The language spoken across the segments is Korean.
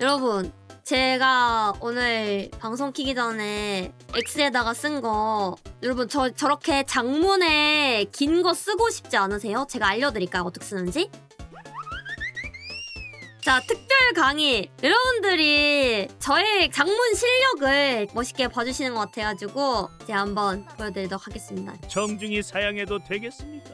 여러분 제가 오늘 방송 키기 전에 X에다가 쓴 거 여러분 저 저렇게 장문에 긴 거 쓰고 싶지 않으세요? 제가 알려드릴까요 어떻게 쓰는지? 자 특별 강의 여러분들이 저의 장문 실력을 멋있게 봐주시는 것 같아가지고 제가 한번 보여드리도록 하겠습니다 정중히 사양해도 되겠습니까?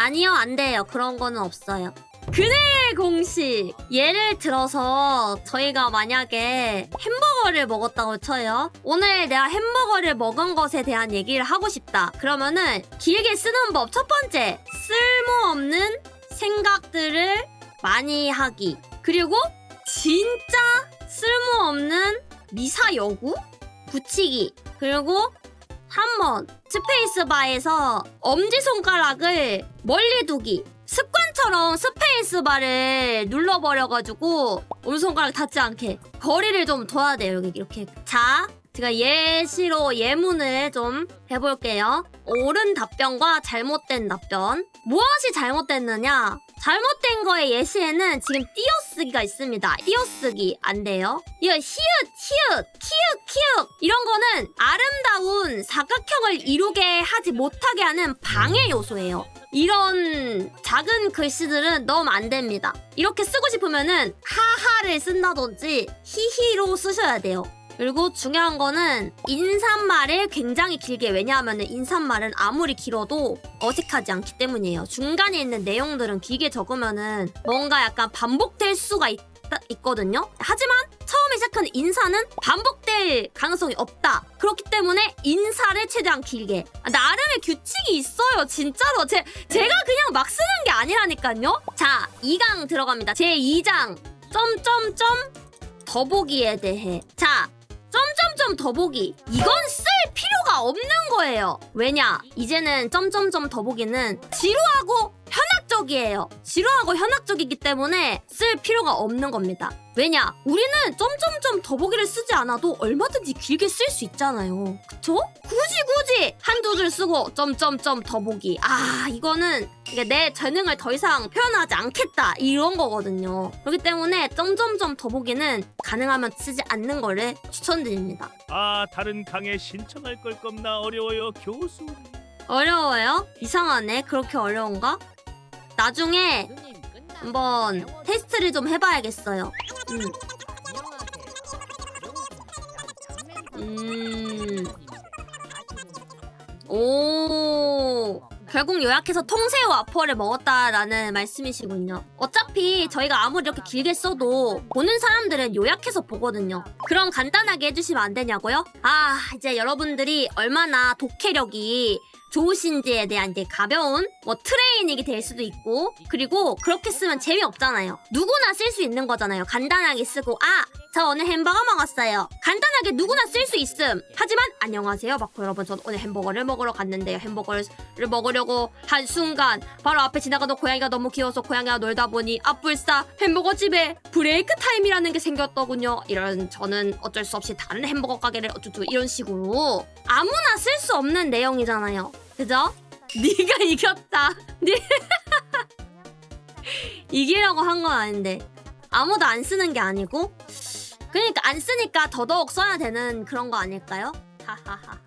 아니요, 안 돼요. 그런 거는 없어요. 그네의 공식. 예를 들어서 저희가 만약에 햄버거를 먹었다고 쳐요. 오늘 내가 햄버거를 먹은 것에 대한 얘기를 하고 싶다. 그러면은 길게 쓰는 법. 첫 번째, 쓸모없는 생각들을 많이 하기. 그리고 진짜 쓸모없는 미사 여구 붙이기. 그리고 한 번 스페이스바에서 엄지손가락을 멀리 두기 습관 처럼 스페이스바를 눌러버려가지고 엄지손가락 닿지 않게 거리를 좀 둬야 돼요 여기 이렇게 자 제가 예시로 예문을 좀 해볼게요 옳은 답변과 잘못된 답변 무엇이 잘못됐느냐 잘못된 거의 예시에는 지금 띄어쓰기가 있습니다. 띄어쓰기 안 돼요. 이거 히읗, 히읗, 키읔, 키읔 이런 거는 아름다운 사각형을 이루게 하지 못하게 하는 방해 요소예요. 이런 작은 글씨들은 넣으면 안 됩니다. 이렇게 쓰고 싶으면은 하하를 쓴다든지 히히로 쓰셔야 돼요. 그리고 중요한 거는 인사말을 굉장히 길게 왜냐하면 인사말은 아무리 길어도 어색하지 않기 때문이에요. 중간에 있는 내용들은 길게 적으면은 뭔가 약간 반복될 수가 있, 있거든요. 하지만 처음에 시작하는 인사는 반복될 가능성이 없다. 그렇기 때문에 인사를 최대한 길게. 아, 나름의 규칙이 있어요. 진짜로. 제, 제가 그냥 막 쓰는 게 아니라니까요. 자, 2강 들어갑니다. 제 2장. 점점점 더보기에 대해. 자, 점점점 더보기. 이건 쓸 필요가 없는 거예요. 왜냐? 이제는 점점점 더보기는 지루하고 현학적이에요. 지루하고 현학적이기 때문에 쓸 필요가 없는 겁니다. 왜냐? 우리는 점점점 더보기를 쓰지 않아도 얼마든지 길게 쓸 수 있잖아요. 그쵸? 굳이 굳이 한두 줄 쓰고 점점점 더보기. 아, 이거는 내 재능을 더 이상 표현하지 않겠다. 이런 거거든요. 그렇기 때문에 점점점 더보기는 가능하면 쓰지 않는 거를 추천드립니다. 아 다른 강에 신청할 걸 겁나 어려워요 교수. 어려워요? 이상하네. 그렇게 어려운가? 나중에 한번 테스트를 좀 해봐야겠어요. 음. 음. 오. 결국 요약해서 통새우 와퍼를 먹었다라는 말씀이시군요. 어차피 저희가 아무리 이렇게 길게 써도 보는 사람들은 요약해서 보거든요. 그럼 간단하게 해주시면 안 되냐고요? 아, 이제 여러분들이 얼마나 독해력이 좋으신지에 대한 이제 가벼운 뭐 트레이닝이 될 수도 있고 그리고 그렇게 쓰면 재미없잖아요. 누구나 쓸 수 있는 거잖아요. 간단하게 쓰고 아, 저 오늘 햄버거 먹었어요. 간단하게 누구나 쓸 수 있음. 하지만 안녕하세요, 마코 여러분. 저 오늘 햄버거를 먹으러 갔는데요. 햄버거를 먹으려고 한 순간 바로 앞에 지나가던 고양이가 너무 귀여워서 고양이와 놀다 보니 앞불싸 햄버거 집에 브레이크 타임이라는 게 생겼더군요. 이런 저는 어쩔 수 없이 다른 햄버거 가게를 어쩌고 이런 식으로 아무나 쓸 수 없는 내용이잖아요. 그죠? 네가 이겼다. 네. 이기려고 한 건 아닌데 아무도 안 쓰는 게 아니고 그러니까 안 쓰니까 더더욱 써야 되는 그런 거 아닐까요? 하하하.